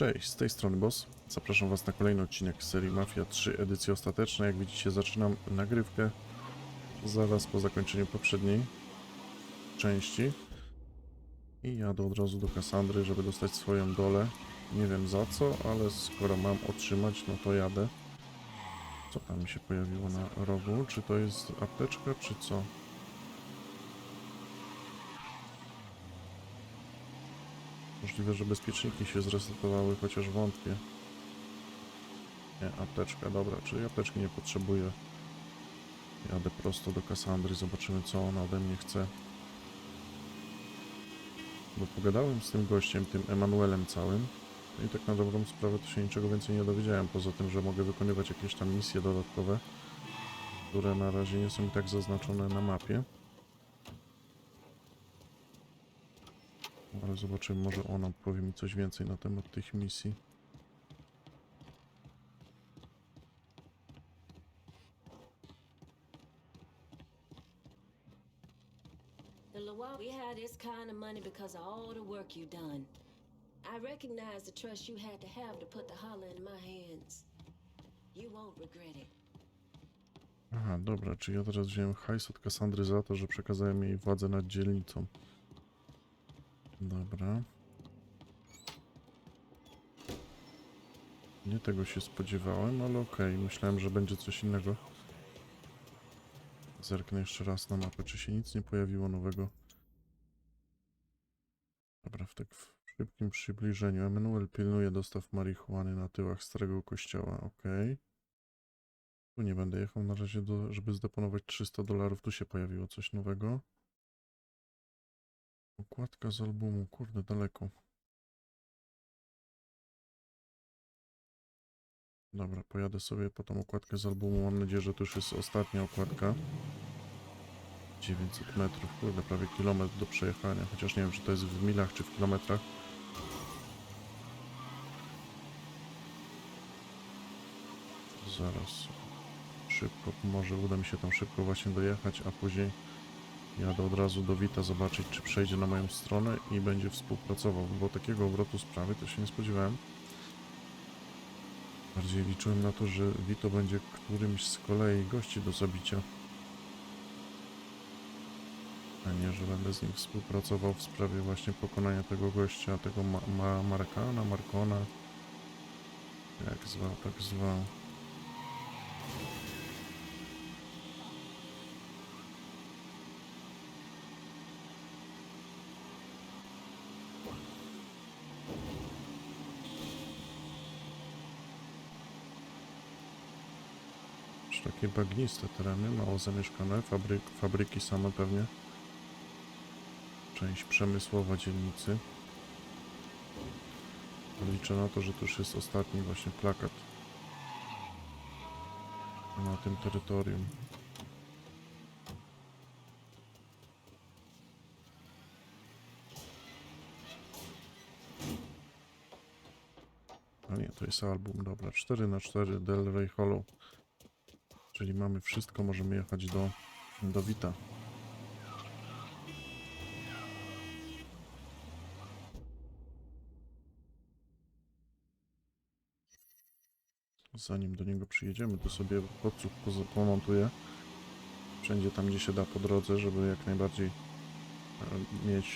Cześć, z tej strony Boss. Zapraszam Was na kolejny odcinek serii Mafia 3 edycji ostatecznej. Jak widzicie, zaczynam nagrywkę zaraz po zakończeniu poprzedniej części. I jadę od razu do Kassandry, żeby dostać swoją dolę. Nie wiem za co, ale skoro mam otrzymać, no to jadę. Co tam mi się pojawiło na rogu? Czy to jest apteczka, czy co? Możliwe, że bezpieczniki się zresetowały, chociaż wątpię. Nie, apteczka, dobra, czyli apteczki nie potrzebuję. Jadę prosto do Kassandry, zobaczymy co ona ode mnie chce. Bo pogadałem z tym gościem, tym Emanuelem całym. No i tak na dobrą sprawę to się niczego więcej nie dowiedziałem, poza tym, że mogę wykonywać jakieś tam misje dodatkowe, które na razie nie są i tak zaznaczone na mapie. Ale zobaczymy, może ona powie mi coś więcej na temat tych misji. The Lawa, we had this kind of money because of all the work you done. I recognize the trust you had to have to put the holler in my hands. You won't regret it. Aha, dobra, czyli ja teraz wziąłem hajs od Kassandry za to, że przekazałem jej władzę nad dzielnicą. Dobra. Nie tego się spodziewałem, ale okej, myślałem, że będzie coś innego. Zerknę jeszcze raz na mapę, czy się nic nie pojawiło nowego. Dobra, w tak w szybkim przybliżeniu. Emanuel pilnuje dostaw marihuany na tyłach starego kościoła, okej. Tu nie będę jechał na razie, do, żeby zdeponować 300 dolarów. Tu się pojawiło coś nowego. Okładka z albumu, kurde, daleko. Dobra, pojadę sobie po tą okładkę z albumu. Mam nadzieję, że to już jest ostatnia okładka. 900 metrów, kurde, prawie kilometr do przejechania. Chociaż nie wiem, czy to jest w milach, czy w kilometrach. Zaraz szybko, może uda mi się tam szybko właśnie dojechać, a później jadę od razu do Wita zobaczyć, czy przejdzie na moją stronę i będzie współpracował, bo takiego obrotu sprawy to się nie spodziewałem. Bardziej liczyłem na to, że Vito będzie którymś z kolei gości do zabicia. A nie, że będę z nim współpracował w sprawie właśnie pokonania tego gościa, tego ma ma Markana, Markona. Jak zwał, tak zwał. Takie bagniste tereny, mało zamieszkane, fabryk, fabryki same pewnie. Część przemysłowa dzielnicy. Liczę na to, że to już jest ostatni właśnie plakat na tym terytorium. A nie, to jest album, dobra. 4 na 4 Del Rey Hollow. Czyli mamy wszystko, możemy jechać do, do Vita. Zanim do niego przyjedziemy, to sobie podsłuch pomontuję. Wszędzie tam, gdzie się da po drodze, żeby jak najbardziej e, mieć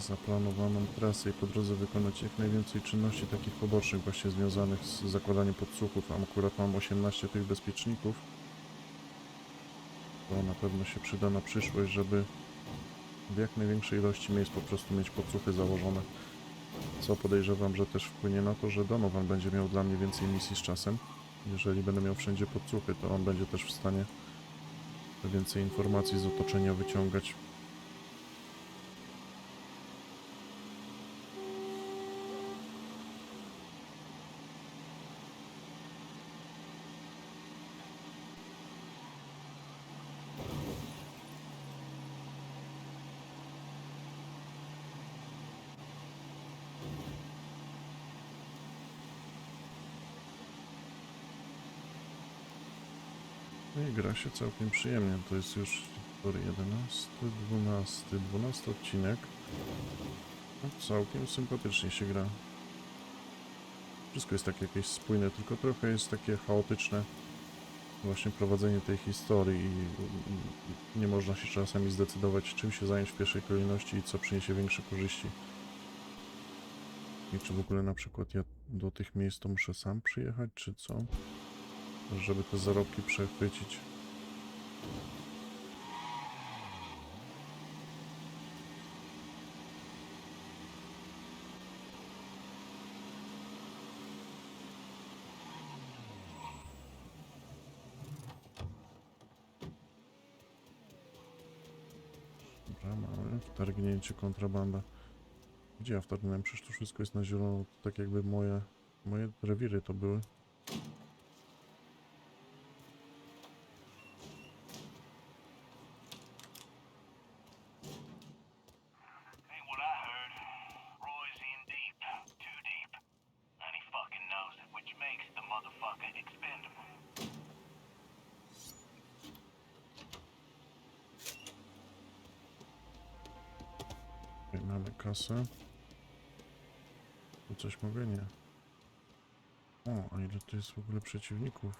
zaplanowaną trasę i po drodze wykonać jak najwięcej czynności takich pobocznych właśnie związanych z zakładaniem podsłuchów. Tam akurat mam 18 tych bezpieczników. To na pewno się przyda na przyszłość, żeby w jak największej ilości miejsc po prostu mieć podsłuchy założone. Co podejrzewam, że też wpłynie na to, że Donovan będzie miał dla mnie więcej misji z czasem. Jeżeli będę miał wszędzie podsłuchy, to on będzie też w stanie więcej informacji z otoczenia wyciągać. No i gra się całkiem przyjemnie. To jest już który 11, 12, 12 odcinek. No, całkiem sympatycznie się gra. Wszystko jest takie jakieś spójne, tylko trochę jest takie chaotyczne. Właśnie prowadzenie tej historii i nie można się czasami zdecydować, czym się zająć w pierwszej kolejności i co przyniesie większe korzyści. I czy w ogóle na przykład ja do tych miejsc to muszę sam przyjechać, czy co? Żeby te zarobki przechwycić. Dobra, wtargnięcie kontrabanda. Gdzie ja wtargnąłem? Przecież to wszystko jest na zielono, tak jakby moje, moje rewiry to były. Kasę. Tu coś mogę? Nie. O, a ile to jest w ogóle przeciwników?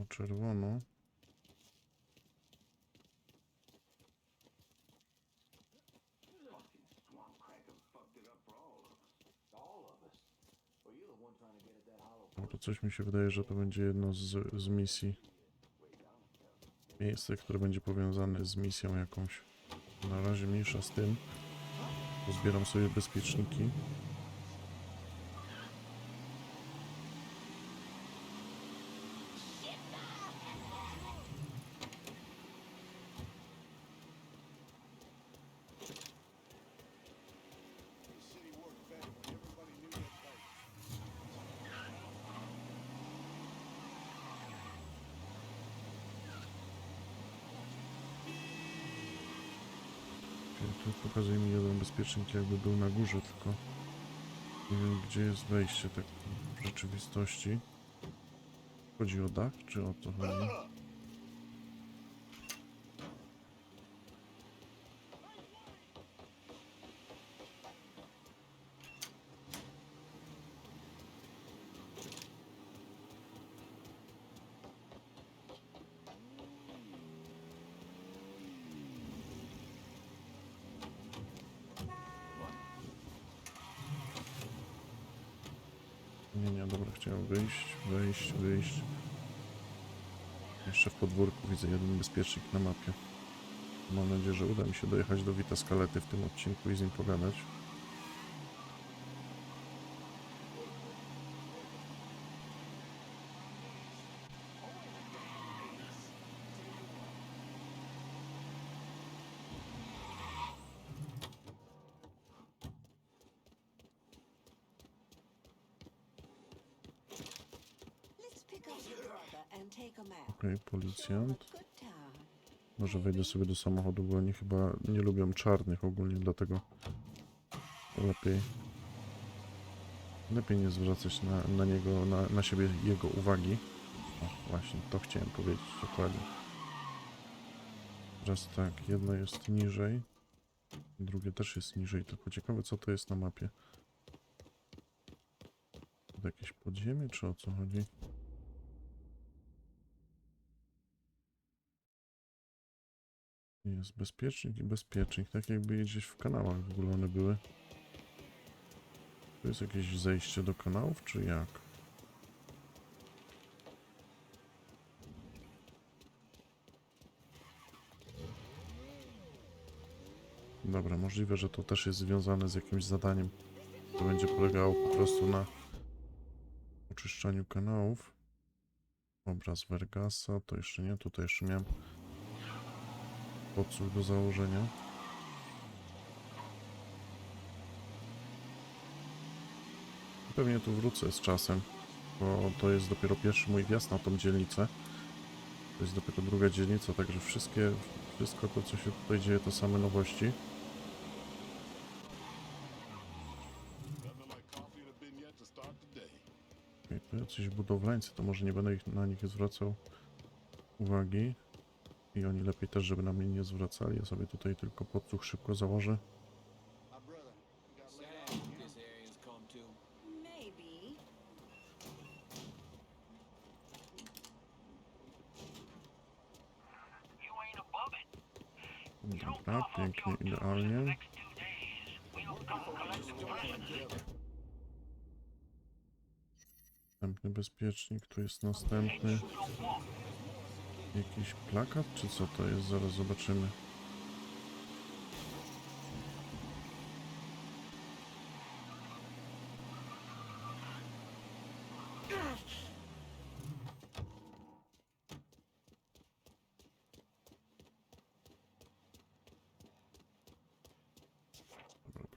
O czerwono. O, to coś mi się wydaje, że to będzie jedno z, z misji. Miejsce, które będzie powiązane z misją jakąś. Na razie mniejsza z tym. Pozbieram sobie bezpieczniki. Pokazuje mi jeden bezpiecznik jakby był na górze, tylko nie wiem gdzie jest wejście tak w rzeczywistości. Chodzi o dach, czy o co chodzi? Nie, nie, dobra, chciałem wyjść, wejść, wyjść. Jeszcze w jeden bezpiecznik na mapie. Mam nadzieję, że uda mi się dojechać do Wita Skalety w tym odcinku i z nim pogadać. Okej, policjant. Może wejdę sobie do samochodu, bo oni chyba nie lubią czarnych ogólnie, dlatego lepiej lepiej nie zwracać na, na niego, na, na siebie jego uwagi. O, właśnie, to chciałem powiedzieć dokładnie. Teraz tak, jedno jest niżej, drugie też jest niżej, tylko ciekawe co to jest na mapie. To jakieś podziemie, czy o co chodzi? Jest bezpiecznik i bezpiecznik, tak jakby gdzieś w kanałach w ogóle one były. Tu jest jakieś zejście do kanałów, czy jak? Dobra, możliwe, że to też jest związane z jakimś zadaniem. To będzie polegało po prostu na oczyszczaniu kanałów. Obraz Vergasa, to jeszcze nie, tutaj jeszcze miałem podsłuch do założenia. Pewnie tu wrócę z czasem, bo to jest dopiero pierwszy mój wjazd na tą dzielnicę. To jest dopiero druga dzielnica, także wszystkie, wszystko to, co się tutaj dzieje, to same nowości. Okej, tu jacyś budowlańcy, to może nie będę ich, na nich zwracał uwagi. I oni lepiej też, żeby na mnie nie zwracali. Ja sobie tutaj tylko podcuch szybko założę. Dobra, pięknie, idealnie. Następny bezpiecznik, tu jest następny. Jakiś plakat, czy co to jest? Zaraz zobaczymy.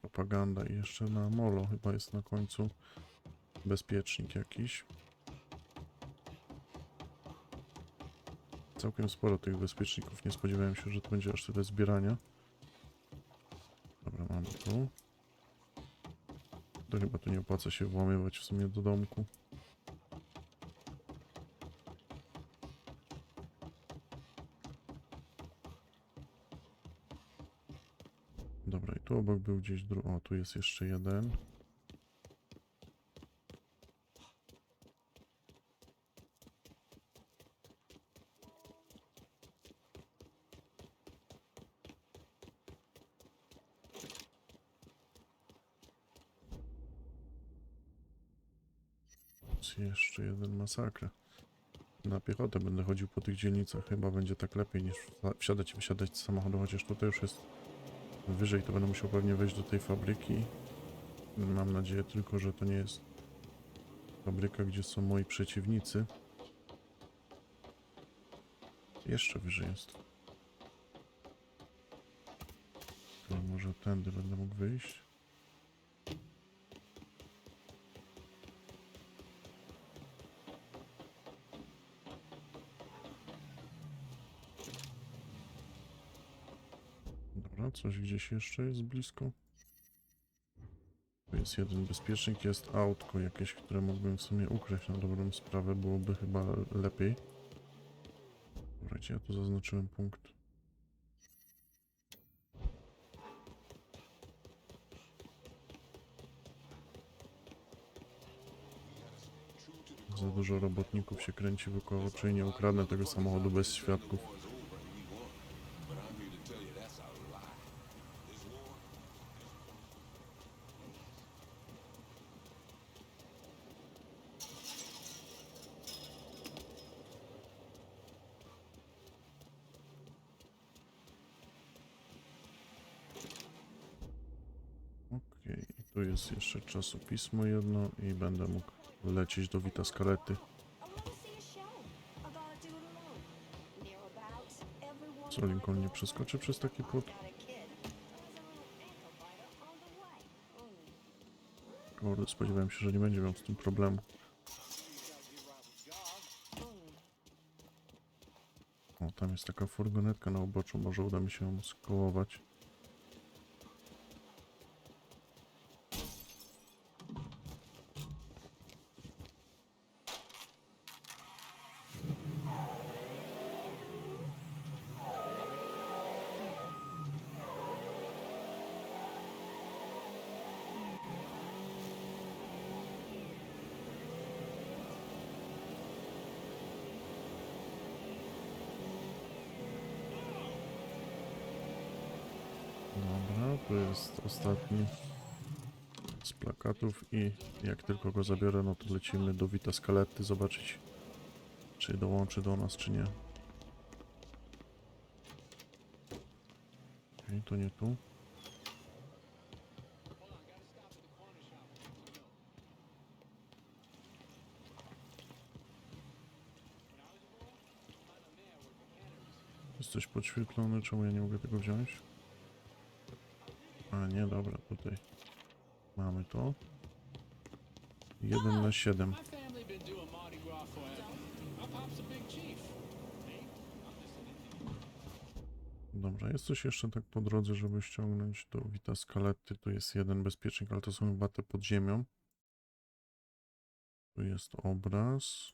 Propaganda i jeszcze na molo chyba jest na końcu bezpiecznik jakiś. Całkiem sporo tych bezpieczników. Nie spodziewałem się, że to będzie aż tyle zbierania. Dobra, mamy tu. To chyba tu nie opłaca się włamywać w sumie do domku. Dobra, i tu obok był gdzieś drugi. O, tu jest jeszcze jeden. Jest jeszcze jeden masakra. Na piechotę będę chodził po tych dzielnicach. Chyba będzie tak lepiej niż wsiadać i wysiadać z samochodu, chociaż tutaj już jest wyżej, to będę musiał pewnie wejść do tej fabryki. Mam nadzieję tylko, że to nie jest fabryka, gdzie są moi przeciwnicy. Jeszcze wyżej jest. To może tędy będę mógł wyjść. Coś gdzieś jeszcze jest blisko. Tu jest jeden bezpiecznik, jest autko jakieś, które mógłbym w sumie ukryć na dobrą sprawę, byłoby chyba lepiej. Dobra, ja tu zaznaczyłem punkt? Za dużo robotników się kręci wokoło, czyli nie ukradnę tego samochodu bez świadków. Okej, i tu jest jeszcze czasopismo jedno i będę mógł lecieć do Vita Scalety. I want to see a show about a dude alone. Nearabouts, everyone Co, Lincoln nie przeskoczy przez taki płot? Kurde, spodziewałem się, że nie będzie miał z tym problemu. O, tam jest taka furgonetka na uboczu, może uda mi się ją skołować. Tu jest ostatni z plakatów i jak tylko go zabiorę, no to lecimy do Vita Scalety zobaczyć, czy dołączy do nas, czy nie. Okej, to nie tu. Jest coś podświetlone, czemu ja nie mogę tego wziąć? Nie, dobra, tutaj mamy to. 1 na 7. My family been doing Mardi Gras forever. My pop's a big chief. Me? I'm just an Indian. Dobra, jest coś jeszcze tak po drodze, żeby ściągnąć do Vita Scalety. Tu jest jeden bezpiecznik, ale to są chyba te pod ziemią. Tu jest obraz.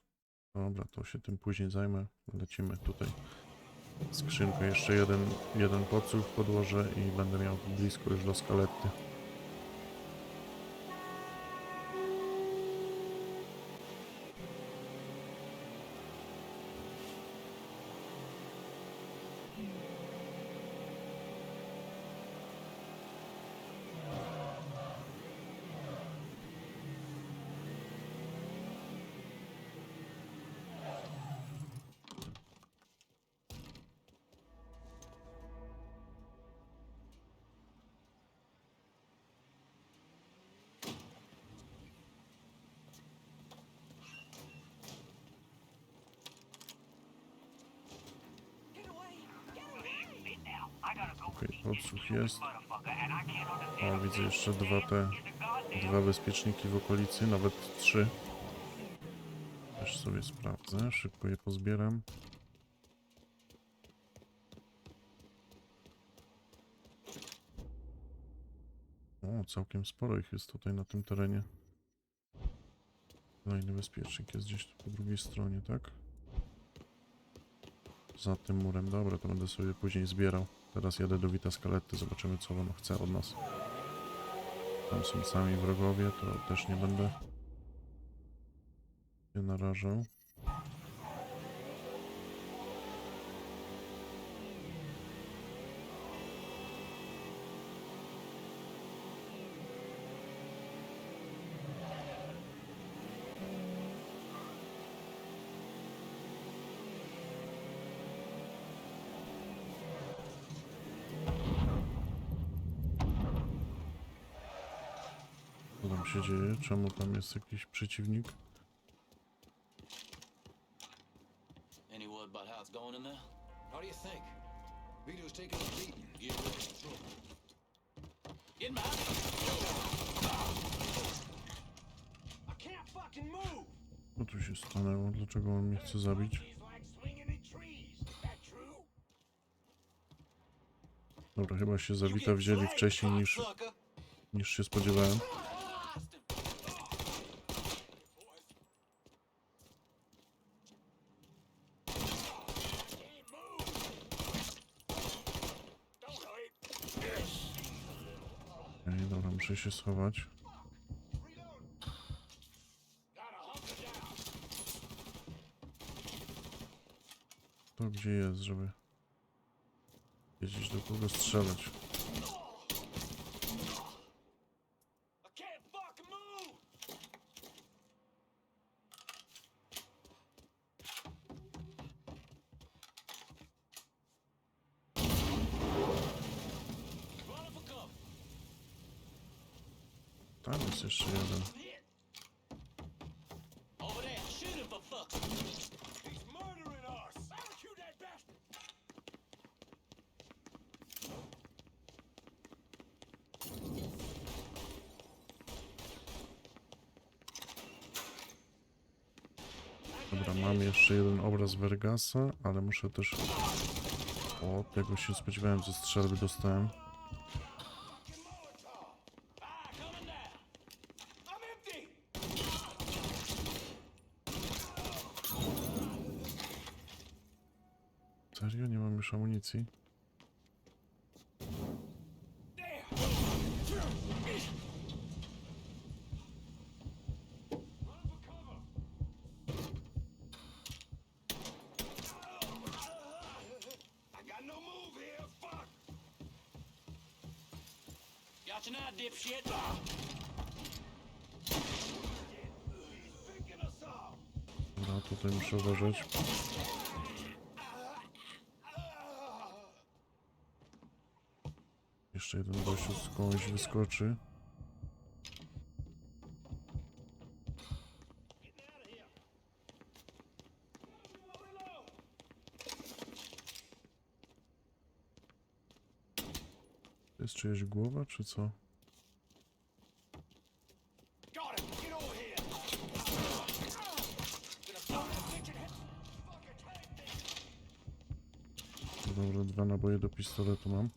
Dobra, to się tym później zajmę. Lecimy tutaj. Skrzynkę, jeszcze jeden, jeden podsłuch podłożę i będę miał blisko już do Scalety. Odsłuch jest. O, widzę jeszcze dwa te, dwa bezpieczniki w okolicy, nawet trzy. Też sobie sprawdzę, szybko je pozbieram. O, całkiem sporo ich jest tutaj na tym terenie. Kolejny bezpiecznik jest gdzieś tu po drugiej stronie, tak? Za tym murem. Dobra, to będę sobie później zbierał. Teraz jadę do Vita Scaletty, zobaczymy co on chce od nas. Tam są sami wrogowie, to też nie będę się narażał. Dzieje? Czemu tam jest jakiś przeciwnik? Any word about how it's going in there? How do you think? Vito's taking a beating. Get ready for trouble. Get behind I can't fucking move. Co tu się stanęło? Dlaczego on mnie chce zabić? Dobra, chyba się za Vita wzięli wcześniej niż, niż się spodziewałem. Can't move. Don't hurt. Ej, dobra, muszę się schować. To gdzie jest, żeby wiedzieć do kogo strzelać. I can't fucking move. Running for cover! Tam jest jeszcze jeden. Dobra, mam jeszcze jeden obraz Vergasa, ale muszę też... O, tego się spodziewałem, ze strzelby dostałem. Serio? Nie mam już amunicji? Jeszcze jeden gościu skądś wyskoczy. To jest czyjaś głowa, czy co? Dobra, dwa naboje do pistoletu mam.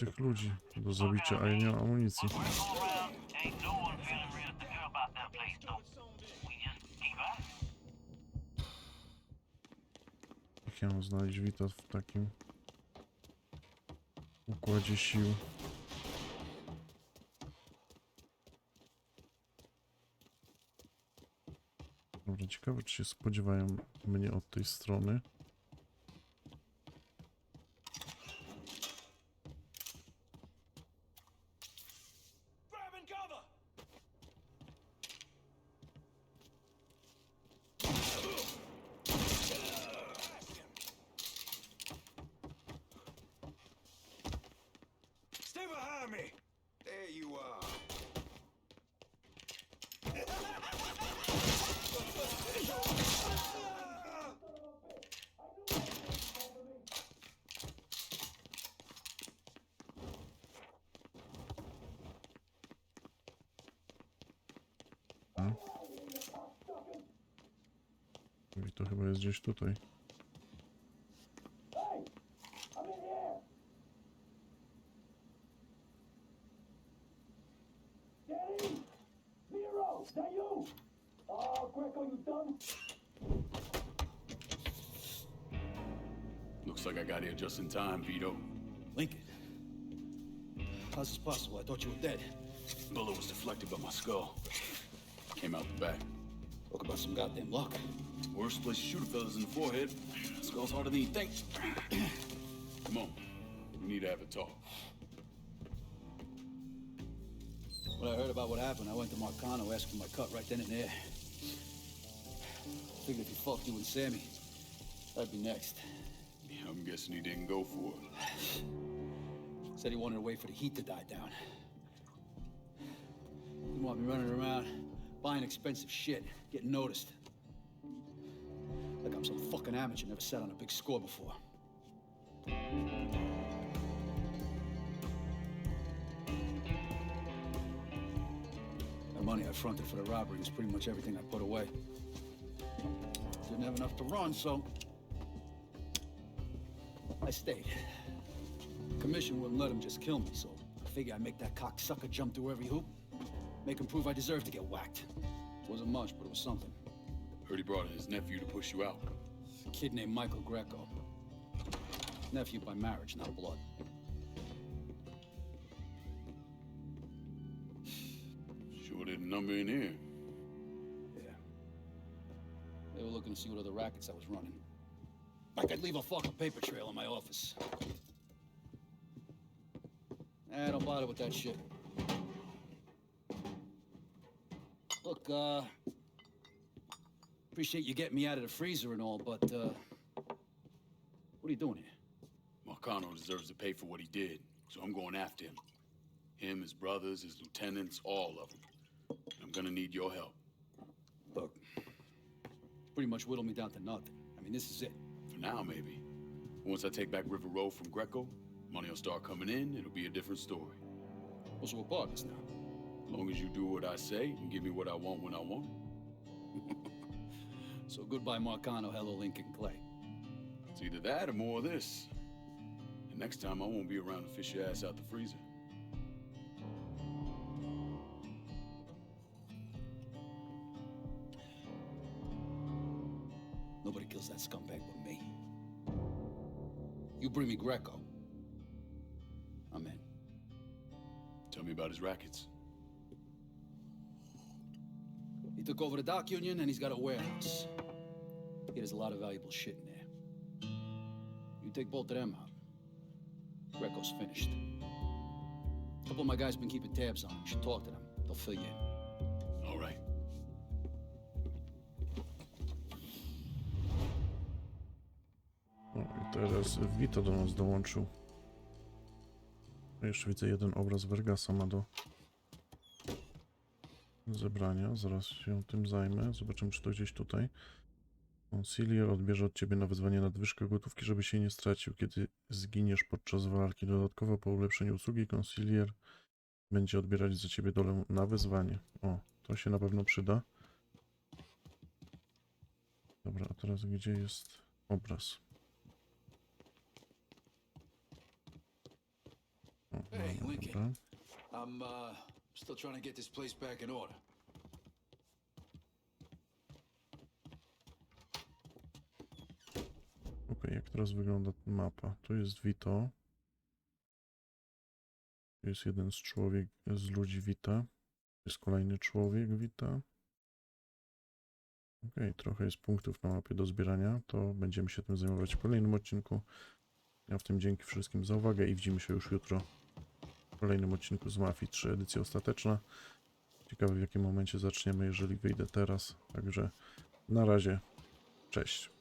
Tych ludzi do zabicia, a ja nie mam amunicji. Jak ja mam znaleźć Wita w takim układzie sił? Ciekawe czy się spodziewają mnie od tej strony. I to chyba jest gdzieś tutaj. Looks like I got here just in time, Vito. Lincoln. How's this possible? I thought you were dead. Bullet was deflected by my skull. Came out the back. Talk about some goddamn luck. Worst place to shoot a fella's in the forehead. Skull's harder than you think. Come on. We need to have a talk. When I heard about what happened, I went to Marcano asking my cut right then and there. Figured if he fucked you and Sammy, I'd be next. Yeah, I'm guessing he didn't go for it. Said he wanted to wait for the heat to die down. Didn't want me running around buying expensive shit, getting noticed. Like I'm some fucking amateur never sat on a big score before. The money I fronted for the robbery was pretty much everything I put away. Didn't have enough to run, so I stayed. Commission wouldn't let him just kill me, so I figure I'd make that cocksucker jump through every hoop. Make him prove I deserve to get whacked. It wasn't much, but it was something. Heard he brought in his nephew to push you out. A kid named Michael Greco. Nephew by marriage, not blood. Sure didn't number in here. Yeah. They were looking to see what other rackets I was running. Like I'd leave a fucking paper trail in my office. Eh, don't bother with that shit. Look, uh... Appreciate you getting me out of the freezer and all, but, uh... What are you doing here? Marcano deserves to pay for what he did, so I'm going after him. Him, his brothers, his lieutenants, all of them. I'm gonna need your help. Look, pretty much whittled me down to nothing. I mean, this is it. For now, maybe. Once I take back River Road from Greco, money will start coming in, it'll be a different story. Also, we're partners now. As long as you do what I say and give me what I want when I want. So goodbye, Marcano. Hello, Lincoln Clay. It's either that or more of this. And next time I won't be around to fish your ass out the freezer. Nobody kills that scumbag but me. You bring me Greco. I'm in. Tell me about his rackets. He took over the dock union and he's got a warehouse. He has a lot of valuable shit in there. You take both of them out. Greco's finished. A couple of my guys been keeping tabs on him. You should talk to them. They'll fill you in. All right. O, i teraz Vito do nas dołączył. Jeszcze widzę jeden obraz Vergasa ma do zebrania. Zaraz się tym zajmę. Zobaczymy, czy to gdzieś tutaj. Concilier odbierze od ciebie na wezwanie nadwyżkę gotówki, żeby się nie stracił, kiedy zginiesz podczas walki. Dodatkowo po ulepszeniu usługi Concilier będzie odbierać za ciebie dolę na wezwanie. O, to się na pewno przyda. Dobra, a teraz gdzie jest obraz? O, Lincoln. dobra. I'm, uh, still trying to get this place back in order. Okej, jak teraz wygląda mapa? Tu jest Vito. Tu jest jeden z człowiek, z ludzi Vita. Jest kolejny człowiek Vita. Okej, trochę jest punktów na mapie do zbierania. To będziemy się tym zajmować w kolejnym odcinku. Ja w tym dzięki wszystkim za uwagę i widzimy się już jutro w kolejnym odcinku z Mafii 3 edycja ostateczna. Ciekawe w jakim momencie zaczniemy, jeżeli wyjdę teraz. Także na razie. Cześć.